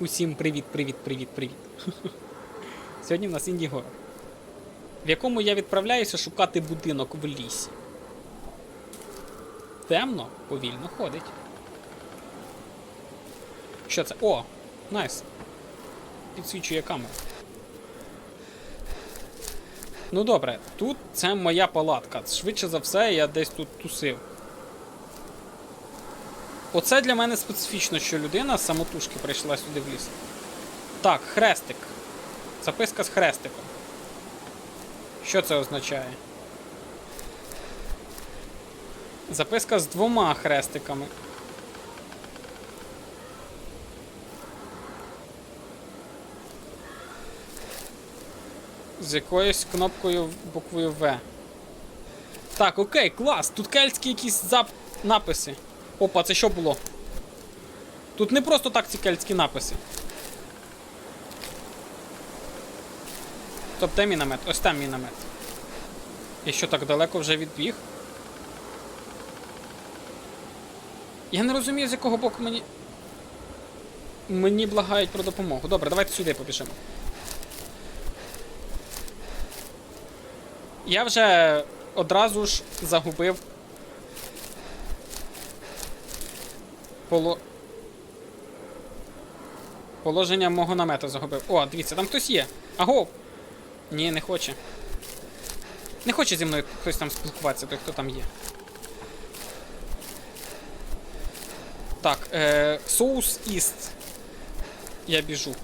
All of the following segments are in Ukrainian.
Усім привіт, привіт, привіт, привіт. Сьогодні в нас інді-горор, в якому я відправляюся шукати будинок в лісі. Темно, повільно ходить. Що це? О! Найс. Підсвічує камеру. Ну добре, тут це моя палатка. Швидше за все, я десь тут тусив. Оце для мене специфічно, що людина самотужки прийшла сюди в ліс. Так, хрестик. Записка з хрестиком. Що це означає? Записка з двома хрестиками. З якоюсь кнопкою буквою В. Так, окей, клас. Тут кельтські якісь зап... написи. Опа, це що було? Тут не просто так ці кельтські написи. Тобто де міномет? Ось там міномет. І що так далеко вже відбіг? Я не розумію, з якого боку мені. Мені благають про допомогу. Добре, давайте сюди побіжимо. Я вже одразу ж загубив поло... положення мого намета загубив. О, дивіться, там хтось є. Аго! Ні, не хоче. Не хоче зі мною хтось там спілкуватися, той хто там є. Так, е, соус іст. Я біжу.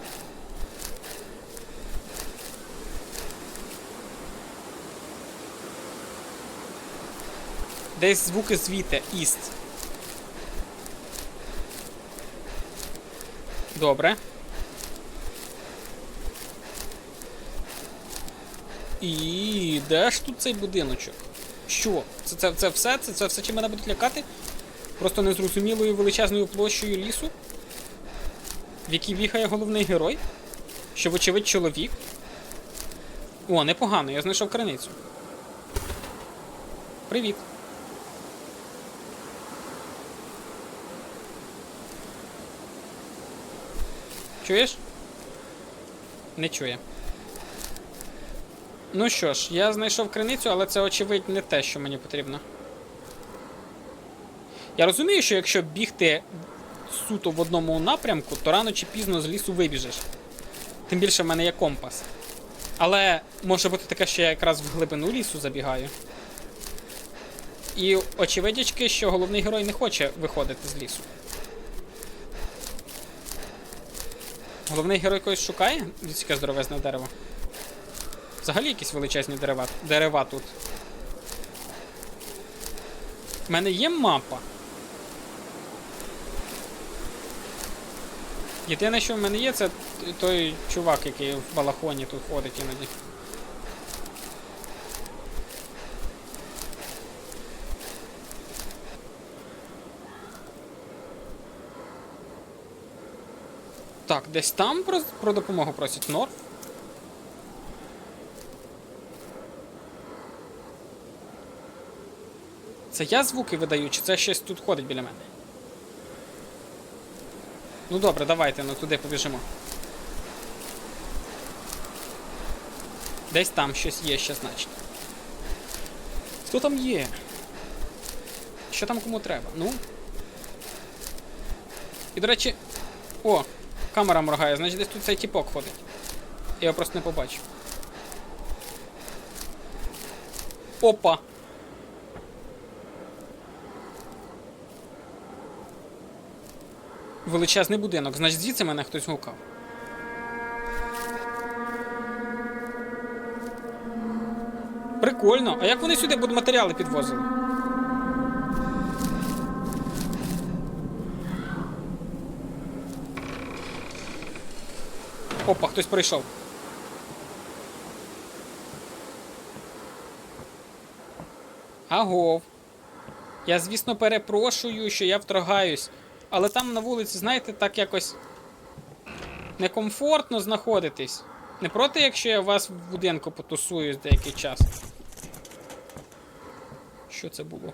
Десь звуки звідти. Іст. Добре. І де ж тут цей будиночок? Що? Це, це, це все? Це, це все чим мене будуть лякати? Просто незрозумілою величезною площею лісу? В якій бігає головний герой? Що, вочевидь, чоловік? О, непогано, я знайшов криницю. Привіт. Чуєш? Не чує. Ну що ж, я знайшов криницю, але це, очевидь, не те, що мені потрібно. Я розумію, що якщо бігти суто в одному напрямку, то рано чи пізно з лісу вибіжиш. Тим більше в мене є компас. Але може бути таке, що я якраз в глибину лісу забігаю. І очевидячки, що головний герой не хоче виходити з лісу. Головний герой когось шукає? Дивіться, здоровезне дерево. Взагалі якісь величезні дерева, дерева тут. У мене є мапа. Єдине, що в мене є, це той чувак, який в балахоні тут ходить іноді. Десь там про, про допомогу просять Норф. Це я звуки видаю, чи це щось тут ходить біля мене? Ну добре, давайте, ну туди побіжимо. Десь там щось є ще, значить. Хто там є? Що там кому треба? Ну. І, до речі. О, камера моргає, значить десь тут цей тіпок ходить. Я його просто не побачив. Опа! Величезний будинок, значить звідси мене хтось гукав. Прикольно. А як вони сюди будуть матеріали підвозили? Опа, хтось прийшов. Агов. Я, звісно, перепрошую, що я вторгаюсь. Але там на вулиці, знаєте, так якось некомфортно знаходитись. Не проти, якщо я вас в будинку потусую деякий час. Що це було?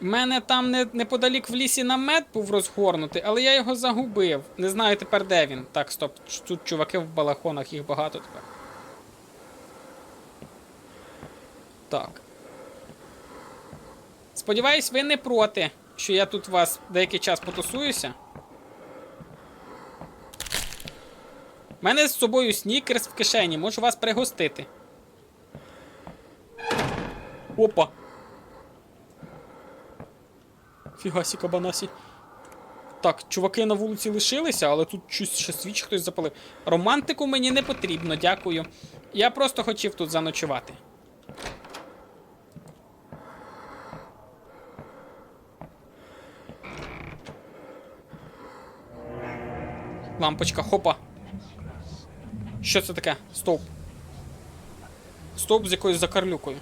У мене там не, неподалік в лісі намет був розгорнутий, але я його загубив. Не знаю тепер, де він. Так, стоп. Тут чуваки в балахонах, їх багато тепер. Так. Сподіваюсь, ви не проти, що я тут вас деякий час потусуюся. У мене з собою снікерс в кишені, можу вас пригостити. Опа. Фігасі кабанасі. Так, чуваки на вулиці лишилися, але тут щось ще свіч хтось запалив. Романтику мені не потрібно, дякую. Я просто хотів тут заночувати. Лампочка, хопа. Що це таке? Стовп. Стовп з якоюсь закарлюкою.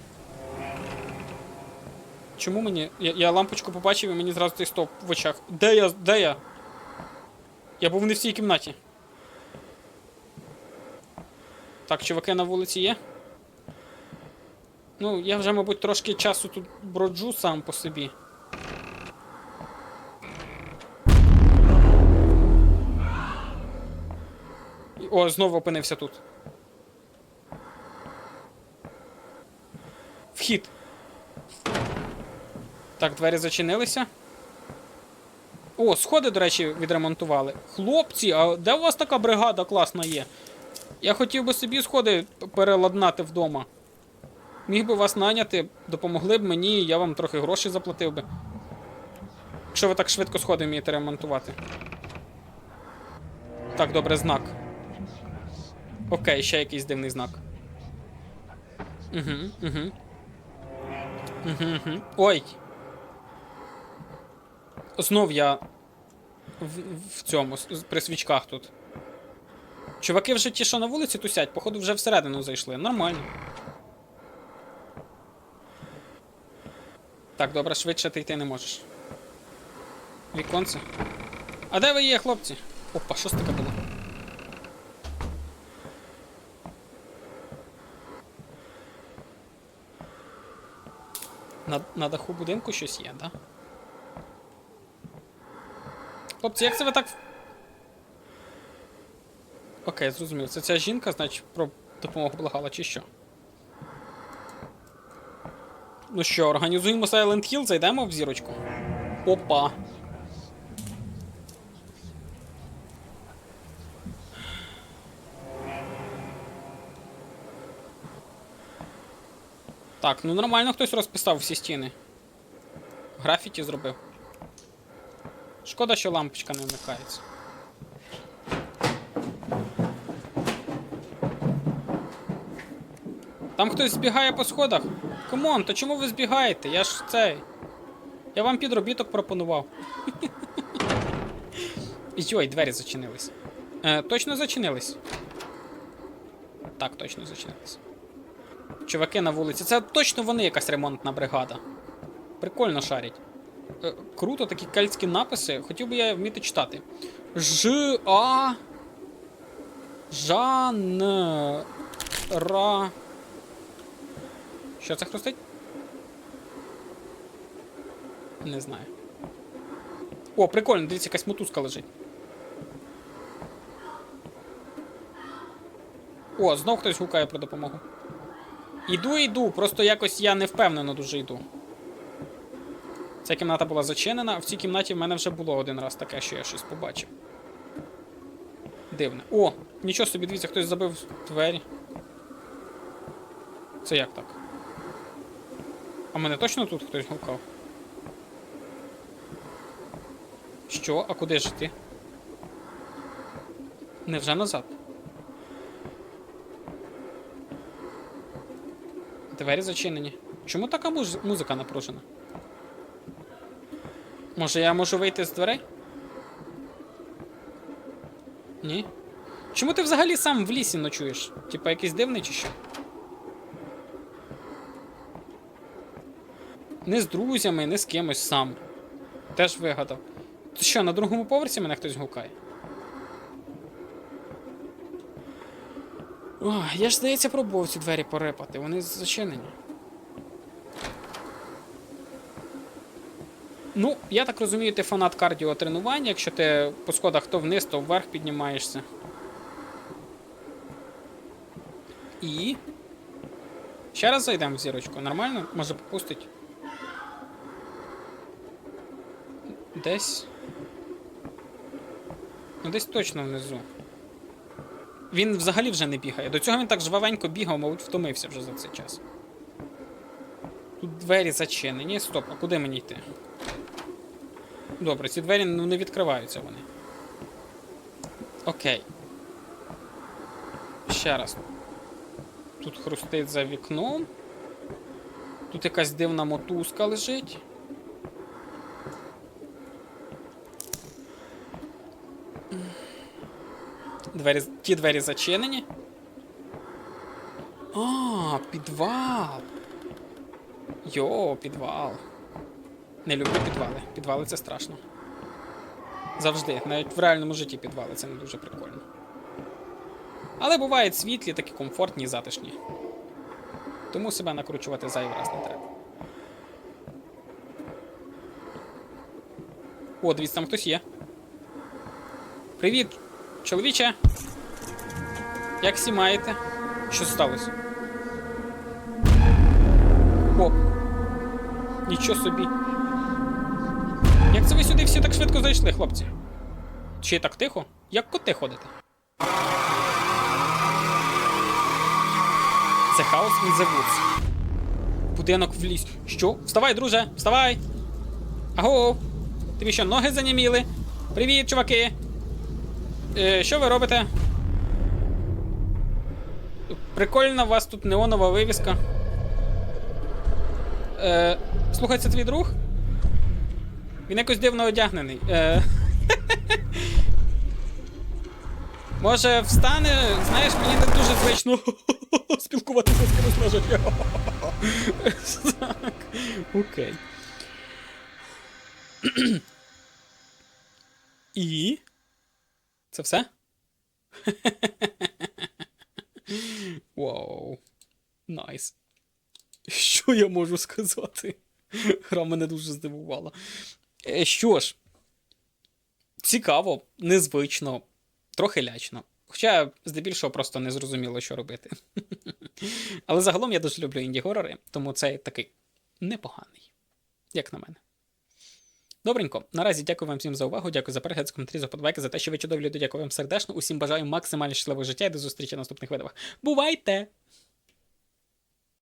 Чому мені. Я, я лампочку побачив і мені зразу цей стовп в очах. Де я? Де я? Я був не в цій кімнаті. Так, чуваки на вулиці є. Ну, я вже, мабуть, трошки часу тут броджу сам по собі. О, знову опинився тут. Вхід. Так, двері зачинилися. О, сходи, до речі, відремонтували. Хлопці, а де у вас така бригада класна є? Я хотів би собі сходи переладнати вдома. Міг би вас наняти, допомогли б мені, я вам трохи грошей заплатив би. Якщо ви так швидко сходи вмієте ремонтувати. Так, добре, знак. Окей, ще якийсь дивний знак. Угу, угу. Угу, угу. Ой. Знов я в, в цьому, при свічках тут. Чуваки вже ті, що на вулиці тусять, походу вже всередину зайшли. Нормально. Так, добре, швидше ти йти не можеш. Віконце. А де ви є, хлопці? Опа, що це таке було? На, на даху будинку щось є, да? Хлопці, як це ви так. Окей, зрозумів. Це ця жінка, значить, про допомогу благала, чи що? Ну що, організуємо Silent Hill, зайдемо в зірочку. Опа. Так, ну нормально хтось розписав всі стіни. Графіті зробив. Шкода, що лампочка не вмикається. Там хтось збігає по сходах. Камон, то чому ви збігаєте? Я ж цей. Я вам підробіток пропонував. Йой, двері зачинились. Е, точно зачинились? Так, точно зачинились. Чуваки на вулиці. Це точно вони якась ремонтна бригада. Прикольно шарять. Е, круто, такі кельтські написи. Хотів би я вміти читати. Ж А. Жан. Ра. Що це хрустить? Не знаю. О, прикольно, дивіться, якась мотузка лежить. О, знов хтось гукає про допомогу. Іду, іду, просто якось я не впевнено дуже йду. Ця кімната була зачинена, в цій кімнаті в мене вже було один раз таке, що я щось побачив. Дивне. О, нічого собі, дивіться, хтось забив двері. Це як так? А мене точно тут хтось гукав? Що? А куди ж ти? Невже назад? Двері зачинені. Чому така муз- музика напружена? Може я можу вийти з дверей? Ні. Чому ти взагалі сам в лісі ночуєш? Типа якийсь дивний чи що? Не з друзями, не з кимось сам. Теж вигадав. Ти що, на другому поверсі мене хтось гукає? О, я ж здається пробував ці двері порепати, вони зачинені. Ну, я так розумію, ти фанат кардіотренування. Якщо ти по сходах то вниз, то вверх піднімаєшся. І. Ще раз зайдемо в зірочку. Нормально? Може попустить? Десь. Ну, десь точно внизу. Він взагалі вже не бігає. До цього він так жвавенько бігав, мабуть, втомився вже за цей час. Тут двері зачинені. Стоп, а куди мені йти? Добре, ці двері ну, не відкриваються вони. Окей. Ще раз. Тут хрустить за вікном. Тут якась дивна мотузка лежить. Двері, ті двері зачинені. А, підвал. Йо, підвал. Не люблю підвали. Підвали це страшно. Завжди. Навіть в реальному житті підвали це не дуже прикольно. Але бувають світлі, такі комфортні і затишні. Тому себе накручувати зайвий раз не треба. О, дивіться, там хтось є. Привіт, чоловіче. Як всі маєте? Що сталося? О! Нічого собі. Як це ви сюди всі так швидко зайшли, хлопці? Чи так тихо? Як коти ходите? Це хаос in the woods. Будинок в ліс. Що? Вставай, друже, вставай! Аго! Тобі що, ноги заніміли? Привіт, чуваки! Е, що ви робите? Прикольна у вас тут неонова вивіска. Е, слухай, твій друг? Він якось дивно одягнений. Е, може, встане, знаєш, мені не дуже звично спілкуватися з кимось на життя. Так, окей. І. Це все? Вау. Найс. Що я можу сказати? Гра мене дуже здивувала. Е, Що ж, цікаво, незвично, трохи лячно. Хоча, здебільшого, просто не зрозуміло, що робити. Але загалом я дуже люблю інді-горори, тому це такий непоганий, як на мене. Добренько, наразі дякую вам всім за увагу, дякую за перегляд, за коментарі, за подобайки, за те, що ви чудові люди, дякую вам сердечно. Усім бажаю максимально щасливого життя і до зустрічі в наступних відео. Бувайте!